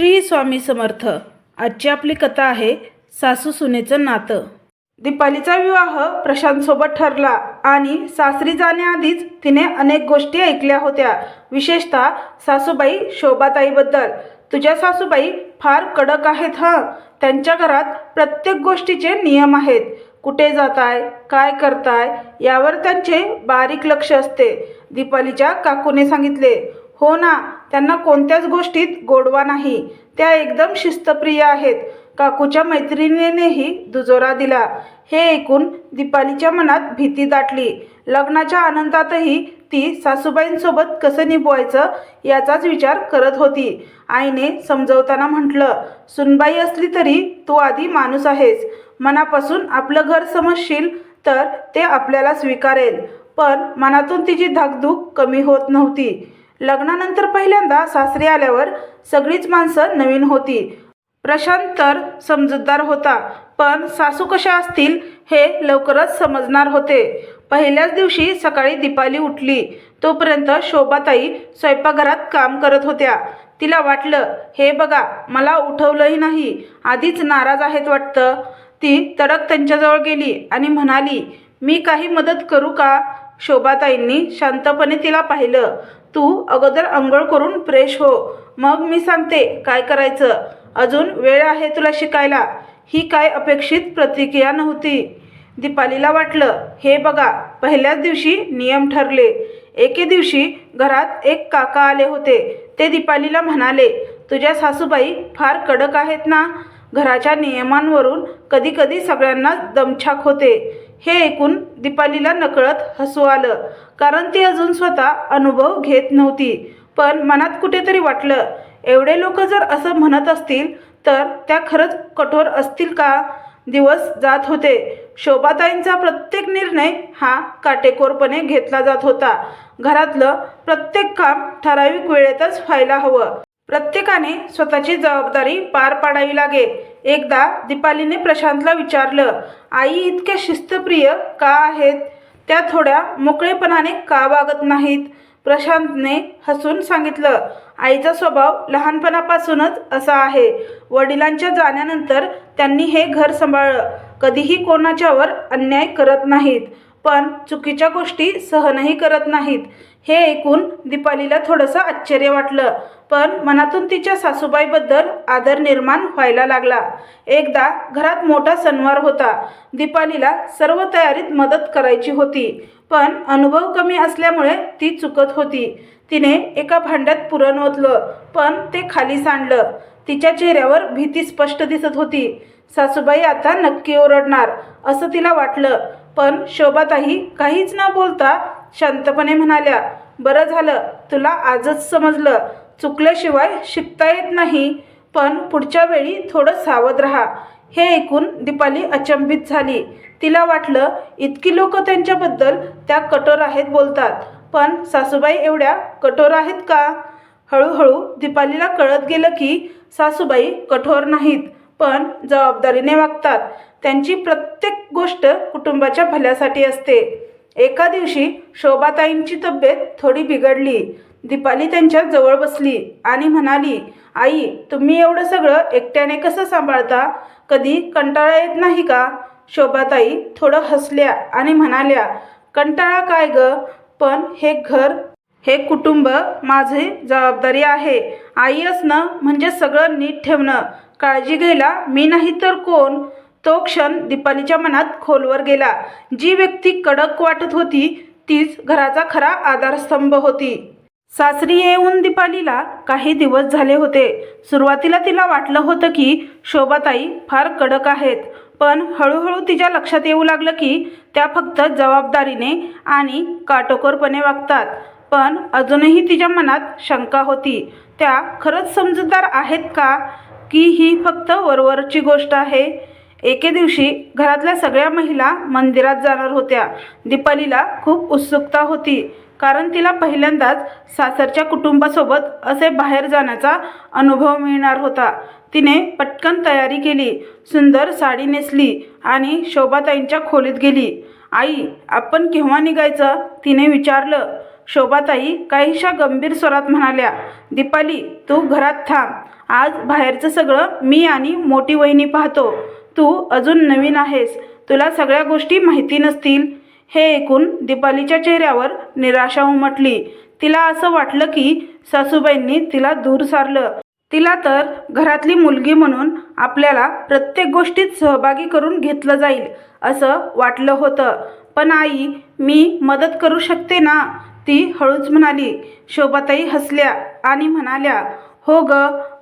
श्री स्वामी समर्थ. आजची आपली कथा आहे सासू सुनेचं नातं. दीपालीचा विवाह प्रशांतसोबत ठरला आणि सासरी जाण्याआधीच तिने अनेक गोष्टी ऐकल्या होत्या. विशेषतः सासूबाई शोभाताईबद्दल. तुझ्या सासूबाई फार कडक आहेत हं. त्यांच्या घरात प्रत्येक गोष्टीचे नियम आहेत. कुठे जाताय काय करताय यावर त्यांचे बारीक लक्ष असते दीपालीच्या काकूने सांगितले. हो ना त्यांना कोणत्याच गोष्टीत गोडवा नाही. त्या एकदम शिस्तप्रिय आहेत. काकूच्या मैत्रिणीनेही दुजोरा दिला. हे ऐकून दीपालीच्या मनात भीती दाटली. लग्नाच्या आनंदातही ती सासूबाईंसोबत कसं निभवायचं याचाच विचार करत होती. आईने समजवताना म्हटलं सुनबाई असली तरी तू आधी माणूस आहेस. मनापासून आपलं घर समजशील तर ते आपल्याला स्वीकारेल. पण मनातून तिची धाकधूक कमी होत नव्हती. लग्नानंतर पहिल्यांदा सासरी आल्यावर सगळीच माणसं नवीन होती. प्रशांत तर समजूतदार होता पण सासू कशा असतील हे लवकरच समजणार होते. पहिल्याच दिवशी सकाळी दीपाली उठली. तोपर्यंत शोभाताई स्वयंपाकघरात काम करत होत्या. तिला वाटलं हे बघा मला उठवलंही नाही. आधीच नाराज आहेत वाटतं. ती तडक त्यांच्याजवळ गेली आणि म्हणाली मी काही मदत करू का? शोभाताईंनी शांतपणे तिला पाहिलं. तू अगोदर आंघोळ करून फ्रेश हो. मग मी सांगते काय करायचं. अजून वेळ आहे तुला शिकायला. ही काय अपेक्षित प्रतिक्रिया नव्हती. दीपालीला वाटलं हे बघा पहिल्याच दिवशी नियम ठरले. एके दिवशी घरात एक काका आले होते. ते दीपालीला म्हणाले तुझ्या सासूबाई फार कडक आहेत ना? घराच्या नियमांवरून कधीकधी सगळ्यांना दमछाक होते. हे ऐकून दीपालीला नकळत हसू आलं. कारण ती अजून स्वतः अनुभव घेत नव्हती. पण मनात कुठेतरी वाटलं एवढे लोक जर असं म्हणत असतील तर त्या खरंच कठोर असतील का? दिवस जात होते. शोभाताईंचा प्रत्येक निर्णय हा काटेकोरपणे घेतला जात होता. घरातलं प्रत्येक काम ठराविक वेळेतच व्हायला हवं. प्रत्येकाने स्वतःची जबाबदारी पार पाडावी लागेल एकदा दीपालीने प्रशांतला विचारलं आई इतक्या शिस्तप्रिय का आहेत? त्या थोड्या मोकळेपणाने का वागत नाहीत? प्रशांतने हसून सांगितलं आईचा स्वभाव लहानपणापासूनच असा आहे. वडिलांच्या जाण्यानंतर त्यांनी हे घर सांभाळलं. कधीही कोणाच्यावर अन्याय करत नाहीत. पण चुकीच्या गोष्टी सहनही करत नाहीत. हे ऐकून दीपालीला थोडंसं आश्चर्य वाटलं. पण मनातून तिच्या सासूबाईबद्दल आदर निर्माण व्हायला लागला. एकदा घरात मोठा सणवार होता. दीपालीला सर्व तयारीत मदत करायची होती. पण अनुभव कमी असल्यामुळे ती चुकत होती. तिने एका भांड्यात पुरण ओतलं पण ते खाली सांडलं. तिच्या चेहऱ्यावर भीती स्पष्ट दिसत होती. सासूबाई आता नक्की ओरडणार असं तिला वाटलं. पण शोभाताई काहीच न बोलता शांतपणे म्हणाल्या बरं झालं तुला आजच समजलं. चुकल्याशिवाय शिकता येत नाही. पण पुढच्या वेळी थोडं सावध राहा. हे ऐकून दीपाली अचंबित झाली. तिला वाटलं इतकी लोक त्यांच्याबद्दल त्या कठोर आहेत बोलतात. पण सासूबाई एवढ्या कठोर आहेत का? हळूहळू दीपालीला कळत गेलं की सासूबाई कठोर नाहीत पण जबाबदारीने वागतात. त्यांची प्रत्येक गोष्ट कुटुंबाच्या भल्यासाठी असते. एका दिवशी शोभाताईंची तब्येत थोडी बिघडली. दीपाली त्यांच्या जवळ बसली आणि म्हणाली आई तुम्ही एवढं सगळं एकट्याने कसं सांभाळता? कधी कंटाळा येत नाही का? शोभाताई थोडं हसल्या आणि म्हणाल्या कंटाळा काय ग? पण हे घर हे कुटुंब माझे जबाबदारी आहे. आई असणं म्हणजे सगळं नीट ठेवणं. काळजी घ्यायला मी नाही तर कोण? तो क्षण दीपालीच्या मनात खोलवर गेला. जी व्यक्ती कडक वाटत होती तीच घराचा खरा आधारस्तंभ होती. सासरी येऊन दीपालीला काही दिवस झाले होते. सुरुवातीला तिला वाटलं होतं की शोभाताई फार कडक आहेत. पण हळूहळू तिच्या लक्षात येऊ लागलं की त्या फक्त जबाबदारीने आणि काटोकोरपणे वागतात. पण अजूनही तिच्या मनात शंका होती. त्या खरंच समजूतदार आहेत का? की ही फक्त वरवरची गोष्ट आहे? एके दिवशी घरातल्या सगळ्या महिला मंदिरात जाणार होत्या. दीपालीला खूप उत्सुकता होती. कारण तिला पहिल्यांदाच सासरच्या कुटुंबासोबत असे बाहेर जाण्याचा अनुभव मिळणार होता. तिने पटकन तयारी केली. सुंदर साडी नेसली आणि शोभाताईंच्या खोलीत गेली. आई आपण केव्हा निघायचं? तिने विचारलं. शोभाताई काहीशा गंभीर स्वरात म्हणाल्या दीपाली तू घरात थांब. आज बाहेरचं सगळं मी आणि मोठी वहिनी पाहतो. तू अजून नवीन आहेस. तुला सगळ्या गोष्टी माहिती नसतील. हे ऐकून दीपालीच्या चेहऱ्यावर निराशा उमटली. तिला असं वाटलं की सासूबाईंनी तिला दूर सारलं. तिला तर घरातली मुलगी म्हणून आपल्याला प्रत्येक गोष्टीत सहभागी करून घेतलं जाईल असं वाटलं होतं. पण आई मी मदत करू शकते ना? ती हळूच म्हणाली. शोभाताई हसल्या आणि म्हणाल्या हो ग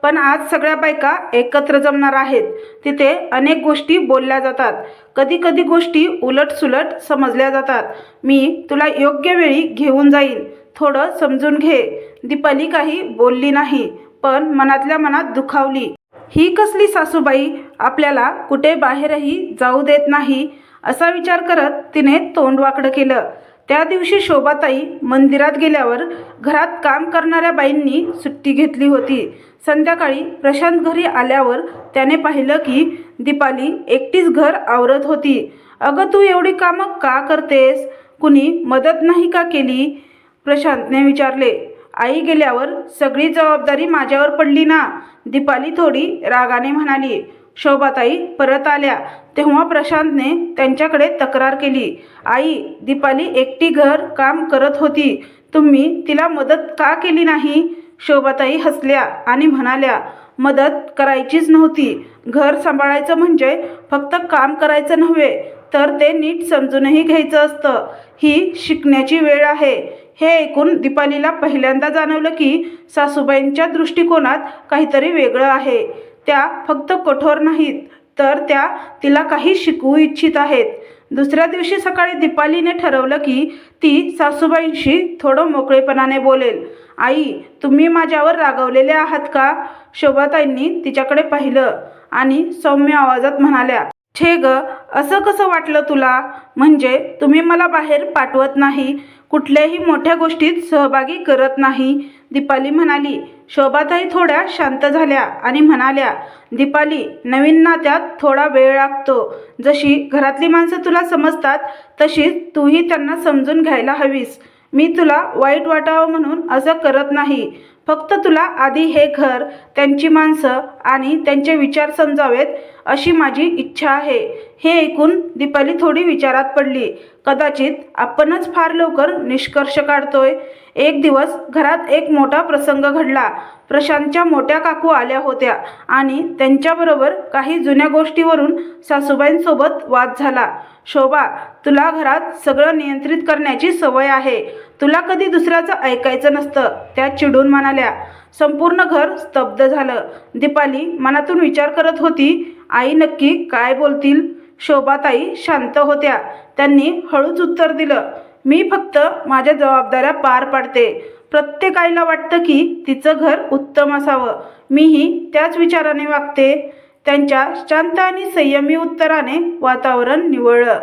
पण आज सगळ्या बायका एकत्र जमणार आहेत. तिथे अनेक गोष्टी बोलल्या जातात. कधी कधी गोष्टी उलटसुलट समजल्या जातात. मी तुला योग्य वेळी घेऊन जाईन. थोडं समजून घे. दीपाली काही बोलली नाही पण मनातल्या मनात दुखावली. ही कसली सासूबाई आपल्याला कुठे बाहेरही जाऊ देत नाही असा विचार करत तिने तोंड वाकडं केलं. त्या दिवशी शोभाताई मंदिरात गेल्यावर घरात काम करणाऱ्या बाईंनी सुट्टी घेतली होती. संध्याकाळी प्रशांत घरी आल्यावर त्याने पाहिलं की दीपाली एकटीच घर आवरत होती. अगं तू एवढी कामं का करतेस? कुणी मदत नाही का केली? प्रशांतने विचारले. आई गेल्यावर सगळी जबाबदारी माझ्यावर पडली ना? दीपाली थोडी रागाने म्हणाली. शोभाताई परत आल्या. तेव्हा प्रशांतने त्यांच्याकडे तक्रार केली. आई दीपाली एकटी घर काम करत होती. तुम्ही तिला मदत का केली नाही? शोभाताई हसल्या आणि म्हणाल्या मदत करायचीच नव्हती. घर सांभाळायचं म्हणजे फक्त काम करायचं नव्हे तर ते नीट समजूनही घ्यायचं असतं. ही शिकण्याची वेळ आहे. हे ऐकून दीपालीला पहिल्यांदा जाणवलं की सासूबाईंच्या दृष्टिकोनात काहीतरी वेगळं आहे. त्या फक्त कठोर नाहीत तर त्या तिला काही शिकवू इच्छित आहेत. दुसऱ्या दिवशी सकाळी दीपालीने ठरवलं की ती सासूबाईंशी थोडं मोकळेपणाने बोलेल. आई तुम्ही माझ्यावर रागवलेले आहात का? शोभाताईंनी तिच्याकडे पाहिलं आणि सौम्य आवाजात म्हणाल्या छे ग असं कसं वाटलं तुला? म्हणजे तुम्ही मला बाहेर पाठवत नाही कुठल्याही मोठ्या गोष्टीत सहभागी करत नाही. दीपाली म्हणाली शोभाताई थोड्या शांत झाल्या आणि म्हणाल्या दीपाली नवीन नात्यात थोडा वेळ लागतो. जशी घरातली माणसं तुला समजतात तशीच तूही त्यांना समजून घ्यायला हवीस. मी तुला वाईट वाटावं म्हणून असं करत नाही. फक्त तुला आधी हे घर त्यांची माणसं आणि त्यांचे विचार समजावेत अशी माझी इच्छा आहे. हे ऐकून दीपाली थोडी विचारात पडली. कदाचित आपणच फार लवकर निष्कर्ष काढतोय. एक दिवस घरात एक मोठा प्रसंग घडला. प्रशांतच्या मोठ्या काकू आल्या होत्या आणि त्यांच्याबरोबर काही जुन्या गोष्टीवरून सासूबाईंसोबत वाद झाला. शोभा तुला घरात सगळं नियंत्रित करण्याची सवय आहे. तुला कधी दुसऱ्याचं ऐकायचं नसतं त्या चिडून म्हणाल्या. संपूर्ण घर स्तब्ध झालं. दीपाली मनातून विचार करत होती आई नक्की काय बोलतील? शोभाताई शांत होत्या. त्यांनी हळूच उत्तर दिलं मी फक्त माझ्या जबाबदाऱ्या पार पाडते. प्रत्येक आईला वाटतं की तिचं घर उत्तम असावं. मीही त्याच विचाराने वागते. त्यांच्या शांत आणि संयमी उत्तराने वातावरण निवळलं.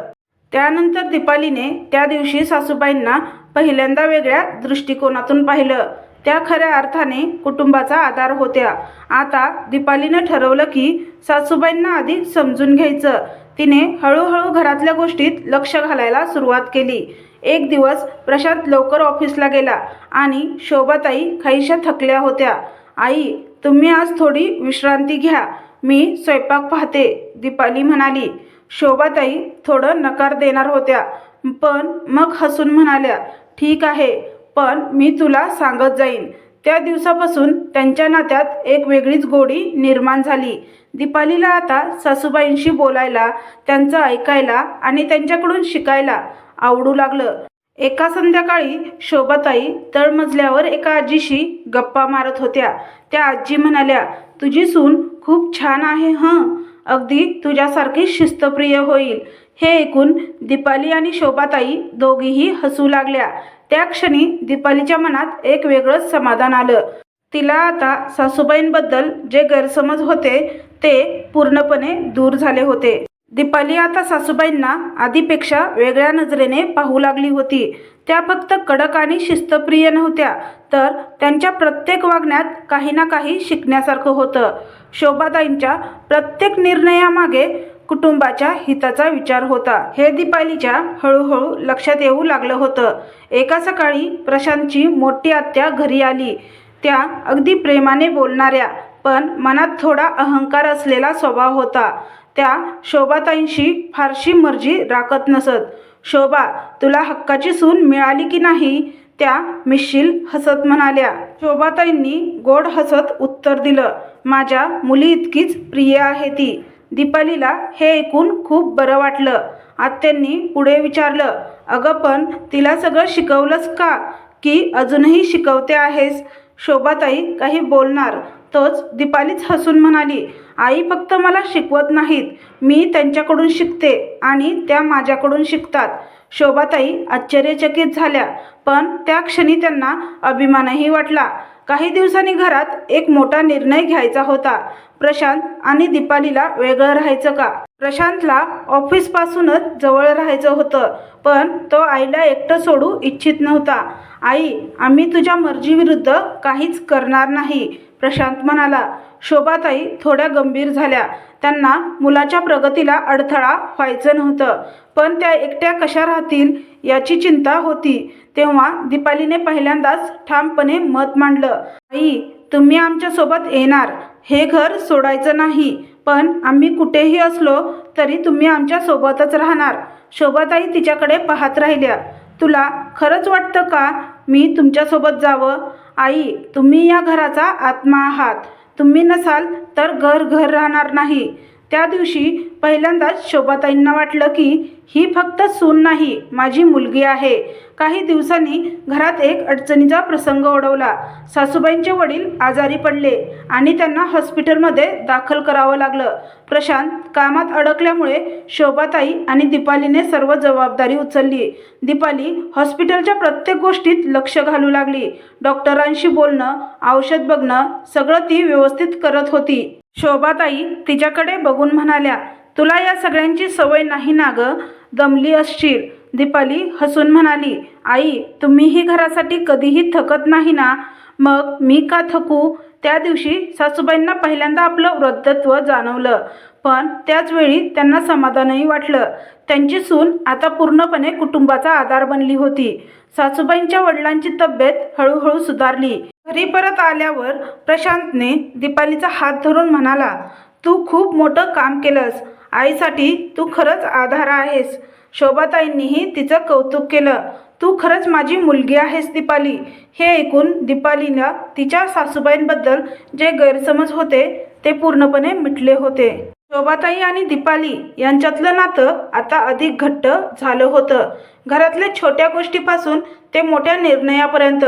त्यानंतर दीपालीने त्या दिवशी सासूबाईंना पहिल्यांदा वेगळ्या दृष्टिकोनातून पाहिलं. त्या खऱ्या अर्थाने कुटुंबाचा आधार होत्या. आता दीपालीनं ठरवलं की सासूबाईंना आधी समजून घ्यायचं. तिने हळूहळू घरातल्या गोष्टीत लक्ष घालायला सुरुवात केली. एक दिवस प्रशांत लवकर ऑफिसला गेला आणि शोभाताई काहीशा थकल्या होत्या. आई तुम्ही आज थोडी विश्रांती घ्या. मी स्वयंपाक पाहते दीपाली म्हणाली. शोभाताई थोडं नकार देणार होत्या पण मग हसून म्हणाल्या ठीक आहे. पण मी तुला सांगत जाईन. त्या दिवसापासून त्यांच्या नात्यात एक वेगळीच गोडी निर्माण झाली. दीपालीला आता सासूबाईंशी बोलायला त्यांचं ऐकायला आणि त्यांच्याकडून शिकायला आवडू लागलं. एका संध्याकाळी शोभाताई तळमजल्यावर एका आजीशी गप्पा मारत होत्या. त्या आजी म्हणाल्या तुझी सून खूप छान आहे हं. अगदी तुझ्यासारखी शिस्तप्रिय होईल. हे ऐकून दीपाली आणि शोभाताई दोघीही हसू लागल्या. त्या क्षणी दीपालीच्या मनात एक वेगळंच समाधान आलं. तिला आता सासूबाईंबद्दल जे गैरसमज होते ते पूर्णपणे दूर झाले होते. दीपाली आता सासूबाईंना आधीपेक्षा वेगळ्या नजरेने पाहू लागली होती. त्या फक्त कडक आणि शिस्तप्रिय नव्हत्या तर त्यांच्या प्रत्येक वागण्यात काही ना काही शिकण्यासारखं होतं. शोभाताईंच्या प्रत्येक निर्णयामागे कुटुंबाच्या हिताचा विचार होता. हे दीपालीच्या हळूहळू लक्षात येऊ लागलं होतं. एका सकाळी प्रशांतची मोठी आत्या घरी आली. त्या अगदी प्रेमाने बोलणाऱ्या पण मनात थोडा अहंकार असलेला स्वभाव होता. त्या शोभाताईंशी फारशी मर्जी राखत नसत. शोभा तुला हक्काची सून मिळाली की नाही? त्या मिश्शील हसत म्हणाल्या. शोभाताईंनी गोड हसत उत्तर दिलं माझ्या मुली इतकीच प्रिय आहे ती. दीपालीला हे ऐकून खूप बरं वाटलं. आत्यांनी पुढे विचारलं अगं पण तिला सगळं शिकवलंस का? की अजूनही शिकवते आहेस? शोभाताई काही बोलणार. तोच दीपालीच हसून म्हणाली आई फक्त मला शिकवत नाहीत. मी त्यांच्याकडून शिकते आणि त्या माझ्याकडून शिकतात. शोभाताई आश्चर्यचकित झाल्या पण त्या क्षणी त्यांना अभिमानही वाटला. काही दिवसांनी घरात एक मोठा निर्णय घ्यायचा होता. प्रशांत आणि दीपालीला वेगळं राहायचं का? प्रशांतला ऑफिसपासूनच जवळ राहायचं होतं पण तो आईला एकटं सोडू इच्छित नव्हता. आई आम्ही तुझ्या मर्जीविरुद्ध काहीच करणार नाही प्रशांत म्हणाला. शोभाताई थोड्या गंभीर झाल्या. त्यांना मुलाच्या प्रगतीला अडथळा व्हायचं नव्हतं. पण त्या एकट्या कशा राहतील याची चिंता होती. तेव्हा दीपालीने पहिल्यांदाच ठामपणे मत मांडलं. आई तुम्ही आमच्यासोबत येणार. हे घर सोडायचं नाही. पण आम्ही कुठेही असलो तरी तुम्ही आमच्यासोबतच राहणार. शोभाताई तिच्याकडे पाहत राहिल्या. तुला खरंच वाटतं का मी तुमच्यासोबत जावं? आई तुम्ही या घराचा आत्मा आहात. तुम्ही नसाल तर घर घर राहणार नाही. त्या दिवशी पहिल्यांदाच शोभाताईंना वाटलं की ही फक्त सून नाही माझी मुलगी आहे. काही दिवसांनी घरात एक अडचणीचा प्रसंग ओढवला. सासूबाईंचे वडील आजारी पडले आणि त्यांना हॉस्पिटलमध्ये दाखल करावं लागलं. प्रशांत कामात अडकल्यामुळे शोभाताई आणि दीपालीने सर्व जबाबदारी उचलली. दीपाली हॉस्पिटलच्या प्रत्येक गोष्टीत लक्ष घालू लागली. डॉक्टरांशी बोलणं औषध बघणं सगळं ती व्यवस्थित करत होती. शोभाताई तिच्याकडे बघून म्हणाल्या तुला या सगळ्यांची सवय नाही ना गं दमली असशील. दीपाली हसून म्हणाली आई तुम्हीही घरासाठी कधीही थकत नाही ना? मग मी का थकू? त्या दिवशी सासूबाईंना पहिल्यांदा आपलं वृद्धत्व जाणवलं. पण त्याचवेळी त्यांना समाधानही वाटलं. त्यांची सून आता पूर्णपणे कुटुंबाचा आधार बनली होती. सासूबाईंच्या वडिलांची तब्येत हळूहळू सुधारली. घरी परत आल्यावर प्रशांतने दीपालीचा हात धरून म्हणाला तू खूप मोठं काम केलंस. आईसाठी तू खरंच आधार आहेस. शोभाताईंनीही तिचं कौतुक केलं. तू खरंच माझी मुलगी आहेस दीपाली. हे ऐकून दीपालीला तिच्या सासूबाईंबद्दल जे गैरसमज होते ते पूर्णपणे मिटले होते. शोभाताई आणि दीपाली यांच्यातलं नातं आता अधिक घट्ट झालं होतं. घरातल्या छोट्या गोष्टीपासून ते मोठ्या निर्णयापर्यंत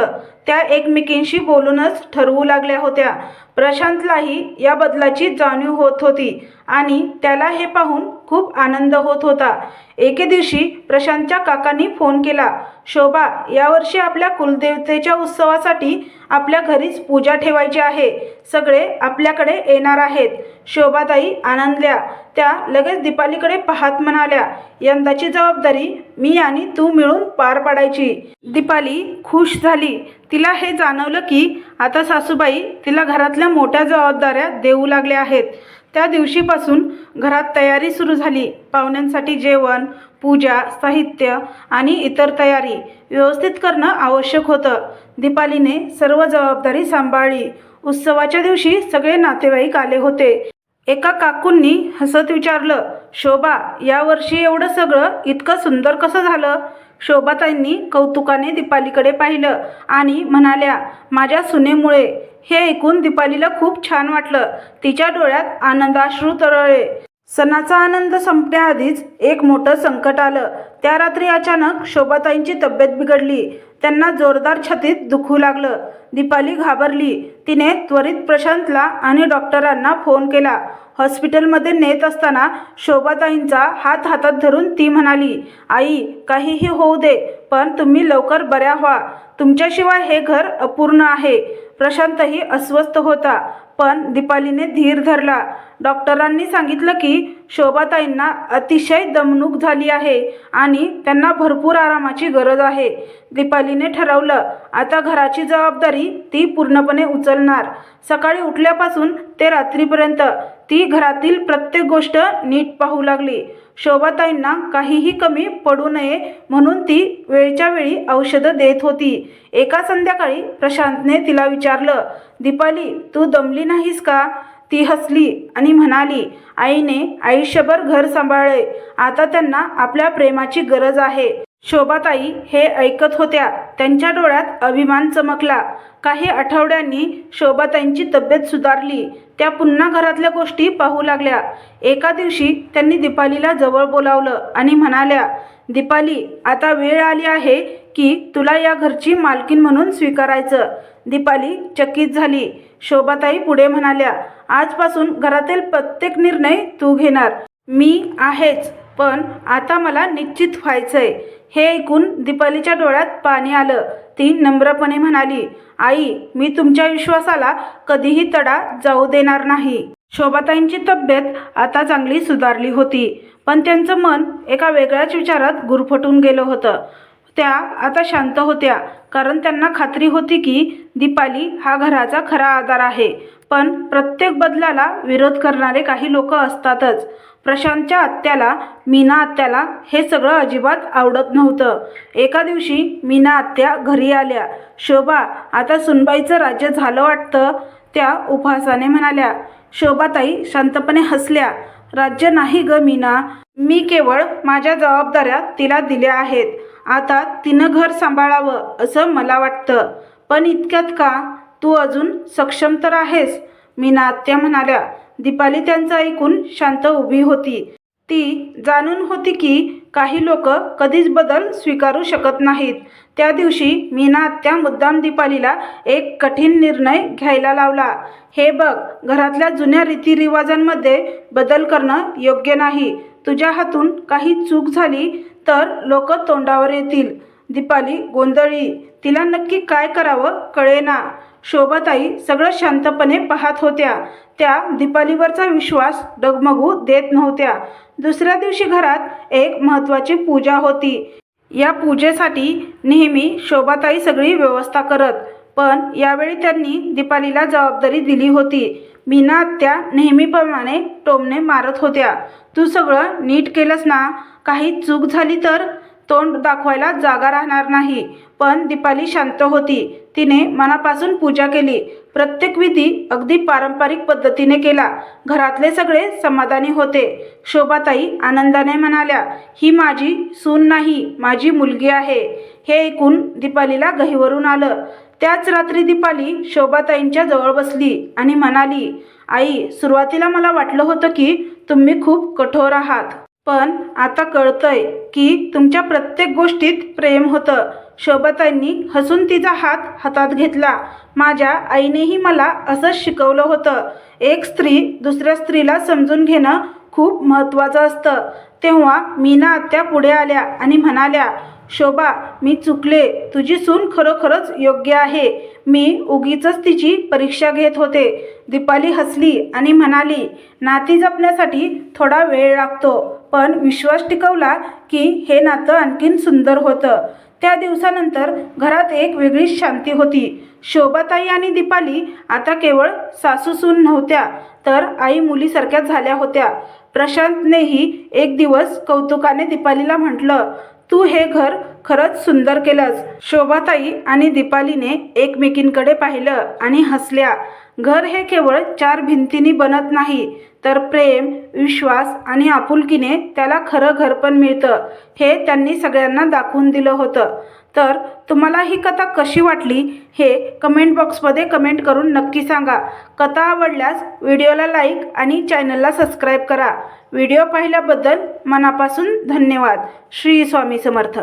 त्या एकमेकींशी बोलूनच ठरवू लागल्या होत्या. प्रशांतलाही या बदलाची जाणीव होत होती आणि त्याला हे पाहून खूप आनंद होत होता. एके दिवशी प्रशांतच्या काकांनी फोन केला शोभा यावर्षी आपल्या कुलदेवतेच्या उत्सवासाठी आपल्या घरीच पूजा ठेवायची आहे. सगळे आपल्याकडे येणार आहेत. शोभाताई आनंदल्या. त्या लगेच दीपालीकडे पाहत म्हणाल्या यंदाची जबाबदारी मी आणि तू मिळून पार पाडायची. दीपाली खुश झाली. तिला हे जाणवलं की आता सासूबाई तिला घरातल्या मोठ्या जबाबदाऱ्या देऊ लागल्या आहेत. त्या दिवशीपासून घरात तयारी सुरू झाली. पाहुण्यांसाठी जेवण पूजा साहित्य आणि इतर तयारी व्यवस्थित करणं आवश्यक होतं. दीपालीने सर्व जबाबदारी सांभाळली. उत्सवाच्या दिवशी सगळे नातेवाईक आले होते. एका काकूंनी हसत विचारलं शोभा यावर्षी एवढं सगळं इतकं सुंदर कसं झालं? शोभाताईंनी कौतुकाने दीपालीकडे पाहिलं आणि म्हणाल्या माझ्या सुनेमुळे हे ऐकून दीपालीला खूप छान वाटलं. तिच्या डोळ्यात आनंदाश्रू तरळले. सणाचा आनंद संपण्याआधीच एक मोठं संकट आलं. त्या रात्री अचानक शोभाताईंची तब्येत बिघडली. त्यांना जोरदार छातीत दुखू लागलं. दीपाली घाबरली. तिने त्वरित प्रशांतला आणि डॉक्टरांना फोन केला. हॉस्पिटलमध्ये नेत असताना शोभाताईंचा हात हातात धरून ती म्हणाली आई काहीही होऊ दे पण तुम्ही लवकर बऱ्या व्हा. तुमच्याशिवाय हे घर अपूर्ण आहे. प्रशांतही अस्वस्थ होता. पण दीपालीने धीर धरला. डॉक्टरांनी सांगितलं की शोभाताईंना अतिशय दमणूक झाली आहे आणि त्यांना भरपूर आरामाची गरज आहे. दीपालीने ठरवलं आता घराची जबाबदारी ती पूर्णपणे उचलणार. सकाळी उठल्यापासून ते रात्रीपर्यंत ती घरातील प्रत्येक गोष्ट नीट पाहू लागली. शोभाताईंना काहीही कमी पडू नये म्हणून ती वेळच्या वेळी औषधं देत होती. एका संध्याकाळी प्रशांतने तिला विचारलं दीपाली तू दमली नाहीस का ती हसली आणि म्हणाली आईने आयुष्यभर घर सांभाळले आता त्यांना आपल्या प्रेमाची गरज आहे शोभाताई हे ऐकत होत्या. त्यांच्या डोळ्यात अभिमान चमकला. काही आठवड्यांनी शोभाताईंची तब्येत सुधारली. त्या पुन्हा घरातल्या गोष्टी पाहू लागल्या. एका दिवशी त्यांनी दीपालीला जवळ बोलावलं आणि म्हणाल्या दीपाली आता वेळ आली आहे की तुला या घरची मालकीन म्हणून स्वीकारायचं. दीपाली चकित झाली. शोभाताई पुढे म्हणाल्या आजपासून घरातील प्रत्येक निर्णय तू घेणार. मी आहेच पण आता मला निश्चित व्हायचंय. हे ऐकून दीपालीच्या डोळ्यात पाणी आलं. ती नम्रपणे म्हणाली आई मी तुमच्या विश्वासाला कधीही तडा जाऊ देणार नाही. शोभाताईंची तब्येत आता चांगली सुधारली होती पण त्यांचं मन एका वेगळ्याच विचारात गुरफटून गेलं होतं. त्या आता शांत होत्या कारण त्यांना खात्री होती की दीपाली हा घराचा खरा आधार आहे. पण प्रत्येक बदलाला विरोध करणारे काही लोक असतातच. प्रशांतच्या आत्याला मीना आत्याला हे सगळं अजिबात आवडत नव्हतं. एका दिवशी मीना आत्या घरी आल्या. शोभा आता सुनबाईचं राज्य झालं वाटतं त्या उपहासाने म्हणाल्या. शोभाताई शांतपणे हसल्या. राज्य नाही ग मीना. मी केवळ माझ्या जबाबदाऱ्या तिला दिल्या आहेत. आता तिनं घर सांभाळावं असं मला वाटतं. पण इतक्यात का? तू अजून सक्षम तर आहेस. मीना आत्या म्हणाल्या. दीपाली त्यांचं ऐकून शांत उभी होती. ती जाणून होती की काही लोक कधीच बदल स्वीकारू शकत नाहीत. त्या दिवशी मीना आत्या मुद्दाम दीपालीला एक कठीण निर्णय घ्यायला लावला. हे बघ घरातल्या जुन्या रीतिरिवाजांमध्ये बदल करणं योग्य नाही. तुझ्या हातून काही चूक झाली तर लोक तोंडावर येतील. दीपाली गोंधळी तिला नक्की काय करावं कळेना. शोभाताई सगळं शांतपणे पाहत होत्या. त्या दीपालीवरचा विश्वास डगमगू देत नव्हत्या. दुसऱ्या दिवशी घरात एक महत्त्वाची पूजा होती. या पूजेसाठी नेहमी शोभाताई सगळी व्यवस्था करत पण यावेळी त्यांनी दीपालीला जबाबदारी दिली होती. मीना आत्या नेहमीप्रमाणे टोमणे मारत होत्या. तू सगळं नीट केलंस ना? काही चूक झाली तर? तोंड दाखवायला जागा राहणार नाही. पण दीपाली शांत होती. तिने मनापासून पूजा केली. प्रत्येक विधी अगदी पारंपरिक पद्धतीने केला. घरातले सगळे समाधानी होते. शोभाताई आनंदाने म्हणाल्या ही माझी सून नाही माझी मुलगी आहे. हे ऐकून दीपालीला गहीवरून आलं. त्याच रात्री दीपाली शोभाताईंच्या जवळ बसली आणि म्हणाली आई सुरुवातीला मला वाटलं होतं की तुम्ही खूप कठोर आहात. पण आता कळतंय की तुमच्या प्रत्येक गोष्टीत प्रेम होतं. शोभताईंनी हसून तिचा हात हातात घेतला. माझ्या आईनेही मला असंच शिकवलं होतं. एक स्त्री दुसऱ्या स्त्रीला समजून घेणं खूप महत्त्वाचं असतं. तेव्हा मीना आत्या पुढे आल्या आणि म्हणाल्या शोभा मी चुकले. तुझी सून खरोखरच योग्य आहे. मी उगीचच तिची परीक्षा घेत होते. दीपाली हसली आणि म्हणाली नाती जपण्यासाठी थोडा वेळ लागतो. पण विश्वास टिकवला की हे नातं आणखीन सुंदर होतं. त्या दिवसानंतर घरात एक वेगळीच शांती होती. शोभाताई आणि दीपाली आता केवळ सासूसून नव्हत्या तर आई मुलीसारख्या झाल्या होत्या. प्रशांतनेही एक दिवस कौतुकाने दीपालीला म्हटलं तू हे घर खरंच सुंदर केलंस. शोभाताई आणि दीपालीने एकमेकींकडे पाहिलं आणि हसल्या. घर हे केवळ चार भिंतींनी बनत नाही तर प्रेम विश्वास आणि आपुलकीने त्याला खरं घर पण मिळतं. हे त्यांनी सगळ्यांना दाखवून दिलं होतं. तर तुम्हाला ही कथा कशी वाटली हे कमेंट बॉक्समध्ये कमेंट करून नक्की सांगा. कथा आवडल्यास व्हिडिओला लाईक आणि चॅनलला सबस्क्राईब करा. व्हिडिओ पाहिल्याबद्दल मनापासून धन्यवाद. श्री स्वामी समर्थ.